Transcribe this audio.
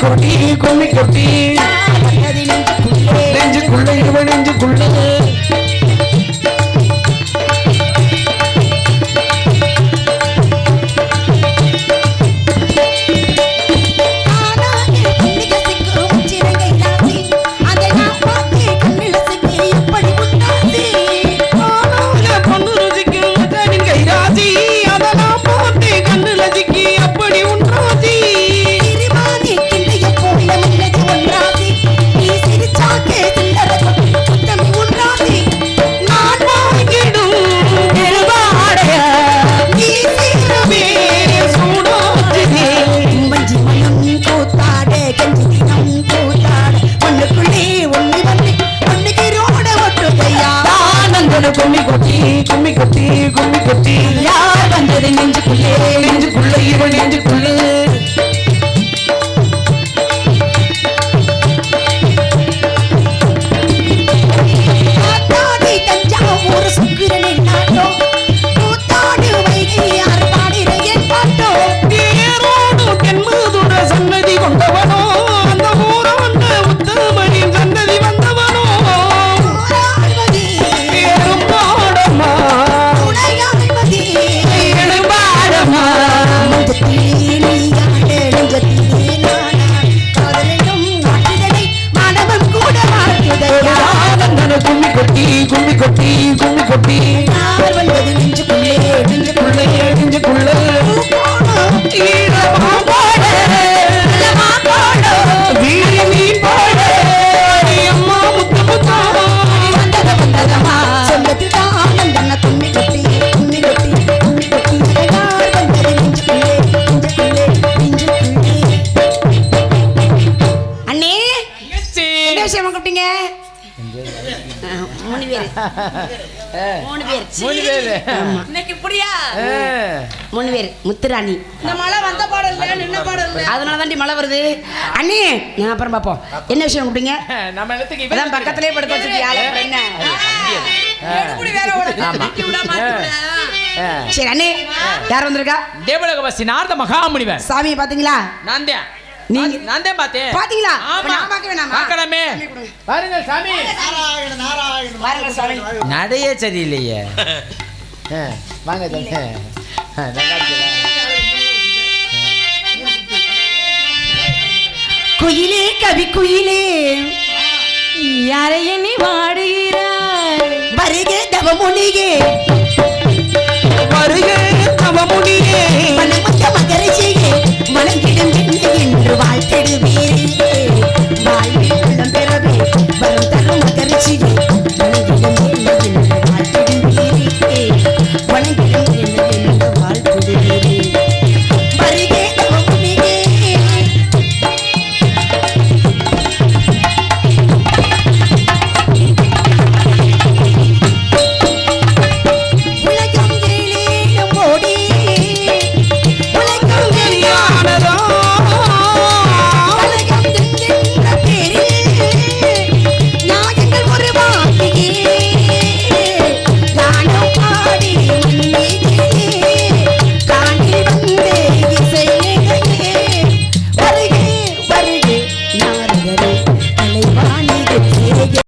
கொட்டி கும்மி கொட்டி. கும்மி கொத்தி கும்மி கொத்தி கும்மி கொத்தி. யார் வந்தது நெஞ்சுக்குள்ளே? நெஞ்சுக்குள்ள இவள் நெஞ்சுக்குள்ளே. கொட்டி, யார் வந்தது நெஞ்சுக்குள்ளே, நெஞ்சுக்குள்ளே, நெஞ்சுக்குள்ளே. அண்ணே என்ன விஷயம் கூப்பிட்டீங்க? மூணு பேர். மூணு பேர். மூணு பேரு. இன்னைக்கு இப்படியா. மூணு பேர். முத்துராணி. இந்த மழை வந்த பாடம் இல்ல நின்ன பாடம் இல்ல அதனால தாண்டி மழை வருது. அண்ணே நான் அப்புறம் பார்ப்போம். என்ன விஷயம் கூப்பிட்டீங்க? நம்ம இடத்துக்கு இவன் இப்பதான் பக்கத்திலே படுக்க வச்சிருக்கீங்க ஆளை என்ன. சரி அண்ணே யார் வந்திருக்கா? தேவலோகவாசி நாரத மகாமுனிவர். சாமியை பாத்தீங்களா நான் தான். நீங்க- நான் தான் பார்த்தேன். பாத்தீங்களா? நான் பார்க்க வேணாமா? பார்க்கலாமே. பாருங்க சாமி. பாருங்க சாமி. நடையே சரியில்லையே. வாங்க தம்பி. குயிலே கவி குயிலே. யாரை எண்ணி வாடுகிறாய்? வருகே தவமுனிகே